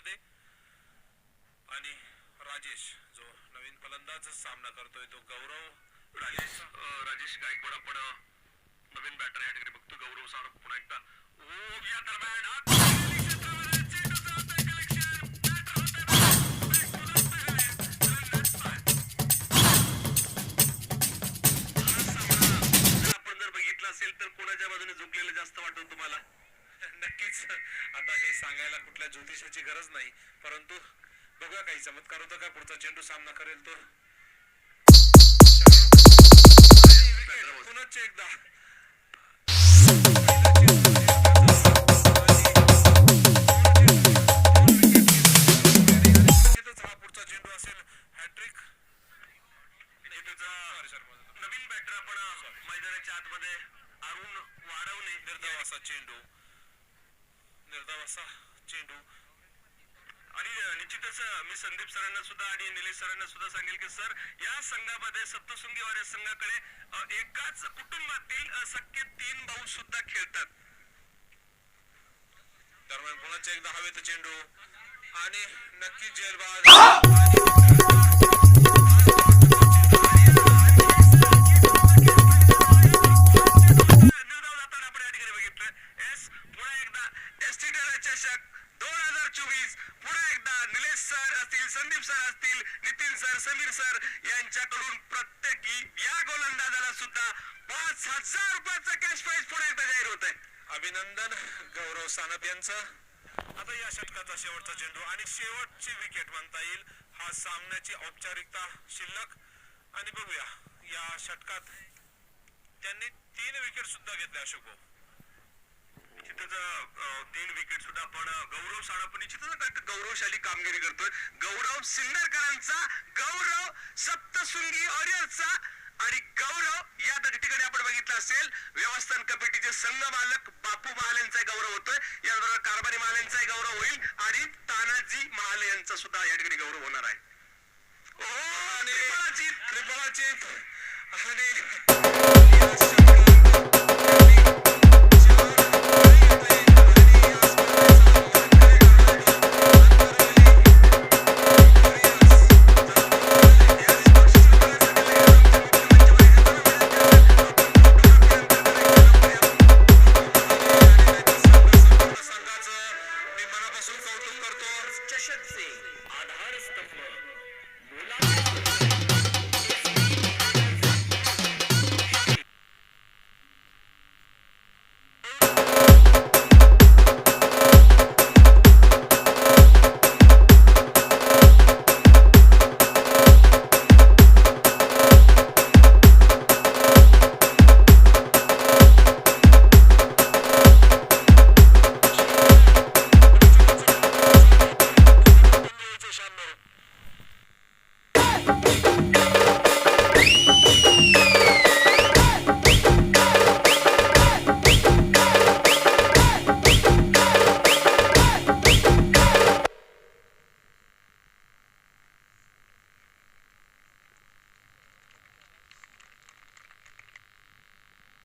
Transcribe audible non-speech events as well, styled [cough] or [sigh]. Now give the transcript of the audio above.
मध्ये. आणि राजेश जो नवीन फलंदाज सामना करतोय तो गौरव राजेश. राजेश गायकवाड आपण नवीन बॅटर या ठिकाणी बघतो. गौरव सावंत पुन्हा एकदा. ओ या दरम्यान. [laughs] आता हे सांगायला कुठल्या ज्योतिषाची गरज नाही परंतु बघूया काही चमत्कार होतो का पुढचा चेंडू सामना करेल तो. आणि एकदा. पुढचा चेंडू असेल हॅट्रिक. नवीन बॅटर आपण अं, मैदानाच्या आतमध्ये अरुण वाढवणे. निर्धाव असा चेंडू. निर्धाव असा चेंडू. आणि निश्चितच मी संदीप सरांना सुद्धा आणि निलेश सरांना सुद्धा सांगेल की सर या संघामध्ये सप्तशृंगी वाऱ्या संघाकडे एकाच कुटुंबातील सख्खे तीन भाऊ सुद्धा खेळतात. दरम्यान पुन्हा एकदा हवेत चेंडू? आणि नक्की जेलबाद चोवीस. पुन्हा एकदा निलेश सर असतील संदीप सर असतील नितीन सर समीर सर यांच्याकडून प्रत्येकी या गोलंदाजाला सुद्धा पाच हजार रुपयाचा कॅश प्राईज पुन्हा एकदा जाहीर होत आहे अभिनंदन गौरव सानप यांचं. आता या षटकाचा शेवटचा चेंडू आणि शेवटची विकेट म्हणता येईल. हा सामन्याची औपचारिकता शिल्लक. आणि बघूया या षटकात त्यांनी तीन विकेट सुद्धा घेतल्या अशोक भाऊ निश्चितच अ, तीन विकेट सुद्धा आपण अ, गौरव साडा पण निश्चितच एक गौरवशाली कामगिरी करतोय. गौरव सिन्नरकरांचा गौरव सप्तशृंगी ऑरियर्सचा आणि गौरव या ठिकाणी आपण बघितलं असेल व्यवस्थापन कमिटीचे संघ मालक बापू महाल यांचा गौरव होतोय. याचबरोबर कारभारी महाल यांचाही गौरव होईल आणि तानाजी महाल यांचा सुद्धा या ठिकाणी गौरव होणार आहे. ओ आणि कौतुक करतो. चषकचे. आधारस्तंभ.